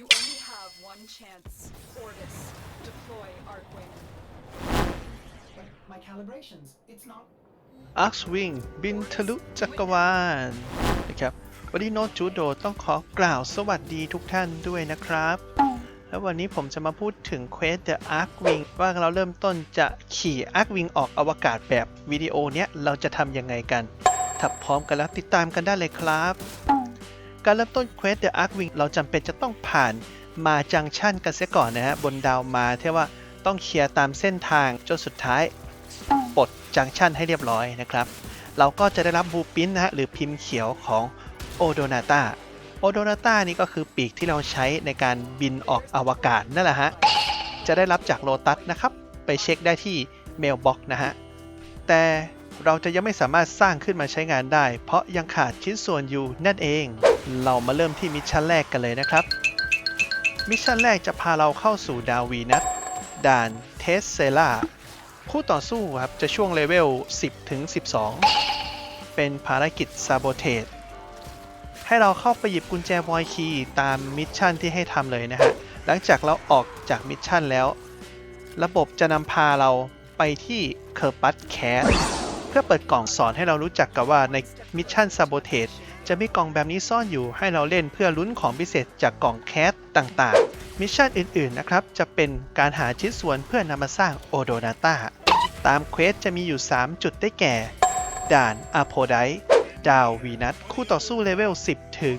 You only have one chance. Orvis, deploy Arcwing. But my calibrations, it's not. อาร์คสวิงบินทะลุจักรวาลนะครับ วันนี้โนตจูโดต้องขอกล่าวสวัสดีทุกท่านด้วยนะครับ แล้ววันนี้ผมจะมาพูดถึงเควส The Arc Wing ว่าเราเริ่มต้นจะขี่ Arc Wing ออกอวกาศแบบวิดีโอเนี้ยเราจะทำยังไงกัน ถ้าพร้อมกันแล้วติดตามกันได้เลยครับ การเริ่มต้นเควส The Arc Wing เราจำเป็นจะต้องผ่านมาจังชันกันเสียก่อนนะฮะบนดาวมาเท่ว่าต้องเคลียร์ตามเส้นทางจนสุดท้ายปลดจังชันให้เรียบร้อยนะครับ เราก็จะได้รับบูปินนะฮะหรือพิมพ์เขียวของโอโดนาตาโอโดนาตานี่ก็คือปีกที่เราใช้ในการบินออกอวกาศนั่นแหละฮะจะได้รับจากโลตัสนะครับ ไปเช็คได้ที่เมลบ็อกนะฮะแต่ เราจะยังไม่สามารถสร้างขึ้นมาใช้งานได้ เพราะยังขาดชิ้นส่วนอยู่นั่นเอง เรามาเริ่มที่มิชชั่นแรกกันเลยนะครับ มิชชั่นแรกจะพาเราเข้าสู่ดาววีนัสด่านเทสเซล่าคู่ต่อสู้ครับจะช่วงเลเวล 10 ถึง 12 เป็นภารกิจ Sabotage ให้เราเข้าไปหยิบกุญแจวอยคีย์ตามมิชชั่นที่ให้ทำเลยนะฮะ หลังจากเราออกจากมิชชั่นแล้ว ระบบจะนำพาเราไปที่เคอร์ปัสแคส พื่อเปิดกล่องสอนให้เรารู้จักกับว่าในมิชชั่น Sabotage จะมีกล่องแบบนี้ซ่อนอยู่ให้เราเล่นเพื่อลุ้นของพิเศษจากกล่องแคสต่างๆ มิชชั่นอื่นๆนะครับจะเป็นการหาชิ้นส่วนเพื่อนำมาสร้างโอโดนาตาตามเควสจะมีอยู่ 3 จุดได้แก่ ด่านอาโพไดดาววีนัสคู่ต่อสู้เลเวล 10 ถึง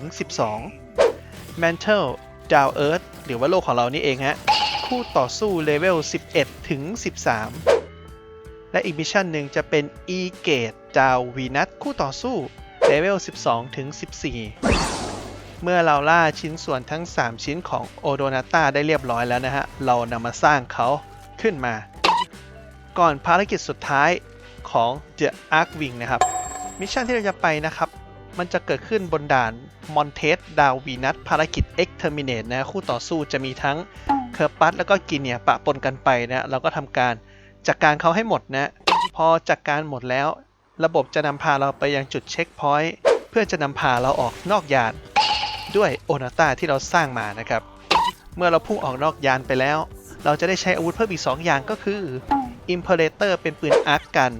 12 m a n t l e ดาวเอิร์ธหรือว่าโลกของเรานี่เองฮะ คู่ต่อสู้เลเวล 11 ถึง 13 และอีกมิชชั่นหนึ่งจะเป็น e g a t e ดาววีนัสคู่ต่อสู้เลเวล 12 ถึง 14 เมื่อเราล่าชิ้นส่วนทั้ง 3 ชิ้นของโอโดนาตาได้เรียบร้อยแล้วนะฮะ เรานำมาสร้างเขาขึ้นมา ก่อนภารกิจสุดท้ายของ The Arc Wing นะครับ มิชชั่นที่เราจะไปนะครับ มันจะเกิดขึ้นบนด่านมอนเทสดาววีนัสภารกิจ Exterminate นะ คู่ต่อสู้จะมีทั้งเคอร์ปัสแล้วก็กินเนี่ยปะปนกันไปนะ เราก็ทำการ จัดการเขาให้หมดนะ พอจัดการหมดแล้ว ระบบจะนำพาเราไปยังจุดเช็คพอยต์เพื่อจะนำพาเราออกนอกยาน ด้วยโอนาตาที่เราสร้างมานะครับ เมื่อเราพุ่งออกนอกยานไปแล้ว เราจะได้ใช้อาวุธเพิ่มอีก 2 อย่างก็คือ Imperator เป็นปืนอาร์กกัน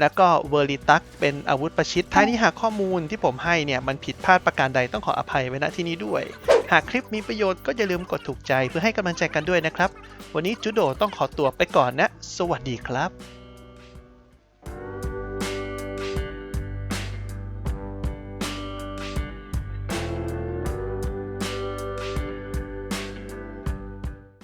แล้วก็ Veritas เป็นอาวุธประชิดท้ายนี้หากข้อมูลที่ผมให้เนี่ยมันผิดพลาดประการใดต้องขออภัยไว้ณที่นี้ด้วย หากคลิปมีประโยชน์ก็อย่าลืมกดถูกใจเพื่อให้กำลังใจกันด้วยนะครับ วันนี้จูโดต้องขอตัวไปก่อนนะ สวัสดีครับ